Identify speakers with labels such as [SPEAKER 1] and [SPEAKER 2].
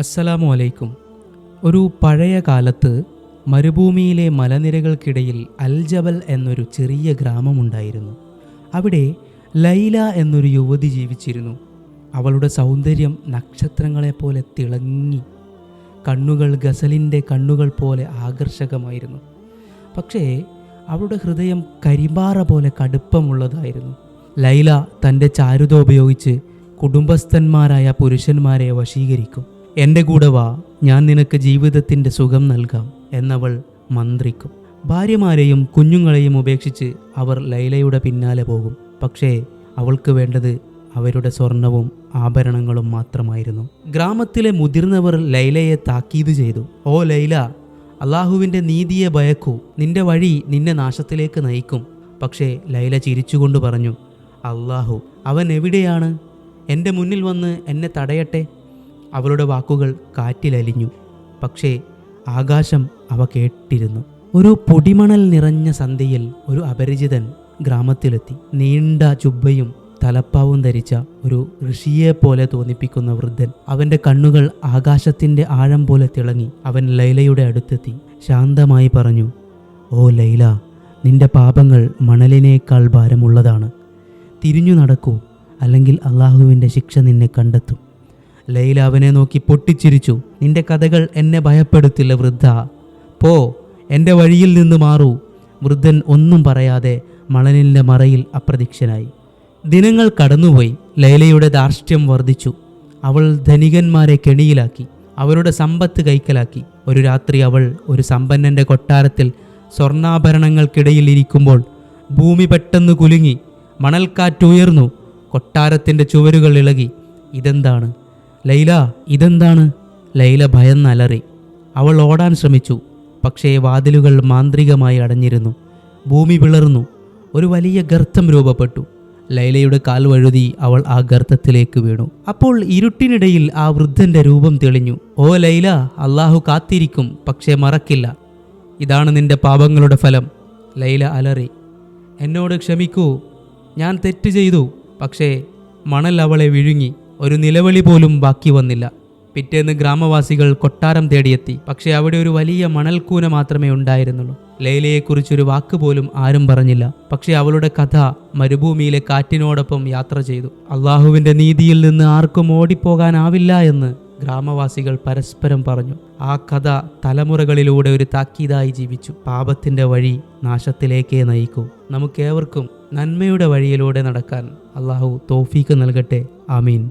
[SPEAKER 1] അസ്സലാമു അലൈക്കും. ഒരു പഴയ കാലത്ത് മരുഭൂമിയിലെ മലനിരകൾക്കിടയിൽ അൽജബൽ എന്നൊരു ചെറിയ ഗ്രാമമുണ്ടായിരുന്നു. അവിടെ ലൈല എന്നൊരു യുവതി ജീവിച്ചിരുന്നു. അവളുടെ സൗന്ദര്യം നക്ഷത്രങ്ങളെപ്പോലെ തിളങ്ങി കണ്ണുകൾ ഗസലിന്റെ കണ്ണുകൾ പോലെ ആകർഷകമായിരുന്നു. പക്ഷേ അവളുടെ ഹൃദയം കരിമ്പാറ പോലെ കടുപ്പമുള്ളതായിരുന്നു. ലൈല തന്റെ ചാരുത ഉപയോഗിച്ച് കുടുംബസ്ഥന്മാരായ പുരുഷന്മാരെ വശീകരിക്കും. എന്റെ കൂടെ വാ ഞാൻ നിനക്ക് ജീവിതത്തിന്റെ സുഖം നൽകാം എന്നവൾ മന്ത്രിക്കും. ഭാര്യമാരെയും കുഞ്ഞുങ്ങളെയും ഉപേക്ഷിച്ച് അവർ ലൈലയുടെ പിന്നാലെ പോകും. പക്ഷേ അവൾക്ക് വേണ്ടത് അവരുടെ സ്വർണവും ആഭരണങ്ങളും മാത്രമായിരുന്നു. ഗ്രാമത്തിലെ മുതിർന്നവർ ലൈലയെ താക്കീത് ചെയ്തു. ഓ ലൈല അള്ളാഹുവിന്റെ നീതിയെ ഭയക്കൂ. നിന്റെ വഴി നിന്നെ നാശത്തിലേക്ക് നയിക്കും. പക്ഷേ ലൈല ചിരിച്ചുകൊണ്ട് പറഞ്ഞു അള്ളാഹു അവൻ എവിടെയാണ്? എന്റെ മുന്നിൽ വന്ന് എന്നെ തടയട്ടെ. അവളുടെ വാക്കുകൾ കാറ്റിലലിഞ്ഞു. പക്ഷേ ആകാശം അവ കേട്ടിരുന്നു. ഒരു പൊടിമണൽ നിറഞ്ഞ സന്ധ്യയിൽ ഒരു അപരിചിതൻ ഗ്രാമത്തിലെത്തി. നീണ്ട ചുബ്ബയും തലപ്പാവും ധരിച്ച ഒരു ഋഷിയെ പോലെ തോന്നിപ്പിക്കുന്ന വൃദ്ധൻ അവന്റെ കണ്ണുകൾ ആകാശത്തിന്റെ ആഴം പോലെ തിളങ്ങി അവൻ ലൈലയുടെ അടുത്തെത്തി. ശാന്തമായി പറഞ്ഞു ഓ ലൈല നിന്റെ പാപങ്ങൾ മണലിനേക്കാൾ ഭാരമുള്ളതാണ്. തിരിഞ്ഞു നടക്കൂ അല്ലെങ്കിൽ അള്ളാഹുവിന്റെ ശിക്ഷ നിന്നെ കണ്ടെത്തും. ലൈല അവനെ നോക്കി പൊട്ടിച്ചിരിച്ചു. നിന്റെ കഥകൾ എന്നെ ഭയപ്പെടുത്തില്ല വൃദ്ധ. പോ എന്റെ വഴിയിൽ നിന്ന് മാറൂ വൃദ്ധൻ ഒന്നും പറയാതെ മണലിന്റെ മറയിൽ അപ്രതീക്ഷനായി ദിനങ്ങൾ കടന്നുപോയി. ലൈലയുടെ ധാർഷ്ട്യം വർദ്ധിച്ചു. അവൾ ധനികന്മാരെ കെണിയിലാക്കി. അവരുടെ സമ്പത്ത് കൈക്കലാക്കി. ഒരു രാത്രി അവൾ ഒരു സമ്പന്നന്റെ കൊട്ടാരത്തിൽ സ്വർണാഭരണങ്ങൾക്കിടയിൽ ഇരിക്കുമ്പോൾ ഭൂമി പെട്ടെന്ന് കുലുങ്ങി. മണൽക്കാറ്റുയർന്നു കൊട്ടാരത്തിന്റെ ചുവരുകൾ ഇളകി. ഇതെന്താണ്? ലൈല ഇതെന്താണ്? ലൈല ഭയന്നലറി അവൾ ഓടാൻ ശ്രമിച്ചു. പക്ഷേ വാതിലുകൾ മാന്ത്രികമായി അടഞ്ഞിരുന്നു. ഭൂമി പിളർന്നു. ഒരു വലിയ ഗർത്തം രൂപപ്പെട്ടു. ലൈലയുടെ കാൽ വഴുതി അവൾ ആ ഗർത്തത്തിലേക്ക് വീണു. അപ്പോൾ ഇരുട്ടിനിടയിൽ ആ വൃദ്ധന്റെ രൂപം തെളിഞ്ഞു. ഓ ലൈല അള്ളാഹു കാത്തിരിക്കും പക്ഷേ മറക്കില്ല. ഇതാണ് നിന്റെ പാപങ്ങളുടെ ഫലം. ലൈല അലറി. എന്നോട് ക്ഷമിക്കൂ. ഞാൻ തെറ്റ് ചെയ്തു. പക്ഷേ മണൽ അവളെ വിഴുങ്ങി. ഒരു നിലവിളി പോലും ബാക്കി വന്നില്ല. പിറ്റേന്ന് ഗ്രാമവാസികൾ കൊട്ടാരം തേടിയെത്തി. പക്ഷേ അവിടെ ഒരു വലിയ മണൽക്കൂന മാത്രമേ ഉണ്ടായിരുന്നുള്ളൂ. ലൈലയെക്കുറിച്ചൊരു വാക്ക് പോലും ആരും പറഞ്ഞില്ല. പക്ഷേ അവളുടെ കഥ മരുഭൂമിയിലെ കാറ്റിനോടൊപ്പം യാത്ര ചെയ്തു. അള്ളാഹുവിന്റെ നീതിയിൽ നിന്ന് ആർക്കും ഓടിപ്പോകാനാവില്ല എന്ന് ഗ്രാമവാസികൾ പരസ്പരം പറഞ്ഞു. ആ കഥ തലമുറകളിലൂടെ ഒരു താക്കീതായി ജീവിച്ചു. പാപത്തിന്റെ വഴി നാശത്തിലേക്കേ നയിക്കൂ. നമുക്കേവർക്കും നന്മയുടെ വഴിയിലൂടെ നടക്കാൻ അള്ളാഹു തോഫീക്ക് നൽകട്ടെ. ആമീൻ.